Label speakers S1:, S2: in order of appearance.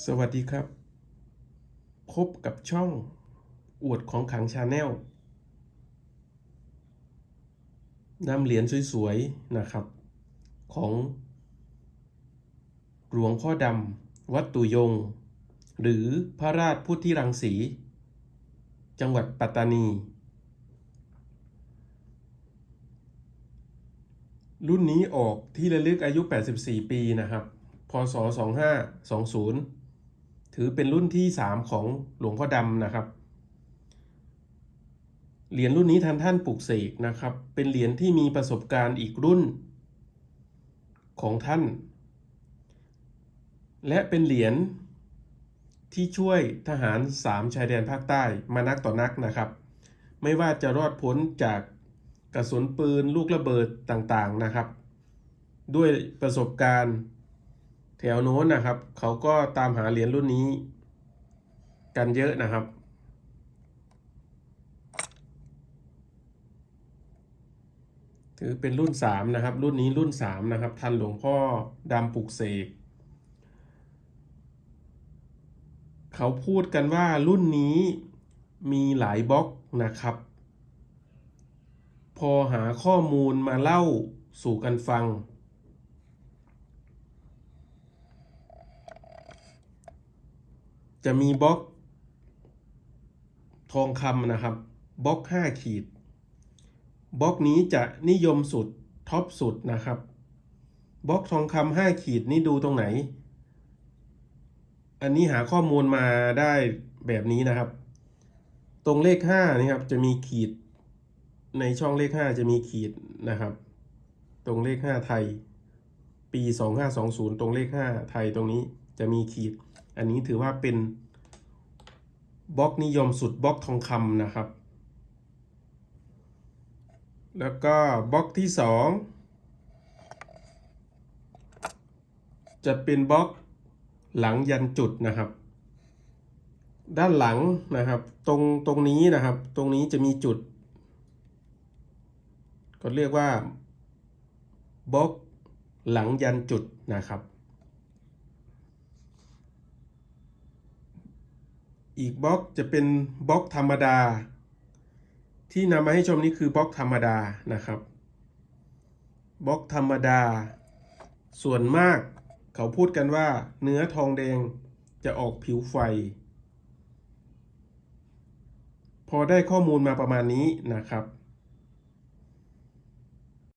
S1: สวัสดีครับ พบกับช่องอวดของขังชาแนลนำเหรียญสวยๆ นะครับ ของหลวงพ่อดำ วัดตุยง หรือพระราชพุทธิรังสี จังหวัดปัตตานี รุ่นนี้ออกที่ระลึกอายุ 84 ปีนะครับพศ2520 ถือเป็นรุ่นที่ 3 ของหลวงพ่อดำนะครับ เหรียญรุ่นนี้ทันท่านปลุกเสกนะครับ เป็นเหรียญที่มีประสบการณ์อีกรุ่นของท่าน และเป็นเหรียญที่ช่วยทหาร 3 ชายแดนภาคใต้มานักต่อนักนะครับ ไม่ว่าจะรอดพ้นจากกระสุนปืนลูกระเบิดต่างๆนะครับ ด้วยประสบการณ์ แถวโน้นนะครับ เขาก็ตามหาเหรียญรุ่นนี้ กันเยอะนะครับ ถือเป็นรุ่น 3 นะครับ รุ่นนี้รุ่น 3 นะครับ ทันหลวงพ่อดำปลุกเสกเขาพูดกันว่ารุ่นนี้มีหลายบล็อกนะครับ พอหาข้อมูลมาเล่าสู่กันฟัง จะมีบล็อก ทองคำนะครับบล็อก 5 ขีดบล็อกนี้จะนิยมสุดท็อปสุดนะครับบล็อกทองคำ5ขีดนี่ดูตรงไหน อันนี้หาข้อมูลมาได้แบบนี้นะครับ ตรงเลข5นี่ครับจะมีขีด ในช่องเลข5จะมีขีดนะครับ ตรงเลข5ไทย ปี2520ตรงเลข5ไทยตรงนี้จะมีขีด อันนี้ถือว่าเป็นบล็อกนิยมสุดบล็อกทองคำนะครับ แล้วก็บล็อกที่ 2 จะเป็นบล็อกหลังยันจุดนะครับ ด้านหลังนะครับ ตรงตรงนี้นะครับ ตรงนี้จะมีจุด ก็เรียกว่าบล็อกหลังยันจุดนะครับ อีกบล็อกจะเป็นบล็อกธรรมดา ที่นำมาให้ชมนี้คือบล็อกธรรมดานะครับบล็อกธรรมดา ส่วนมากเขาพูดกันว่า เนื้อทองแดงจะออกผิวไฟ พอได้ข้อมูลมาประมาณนี้นะครับ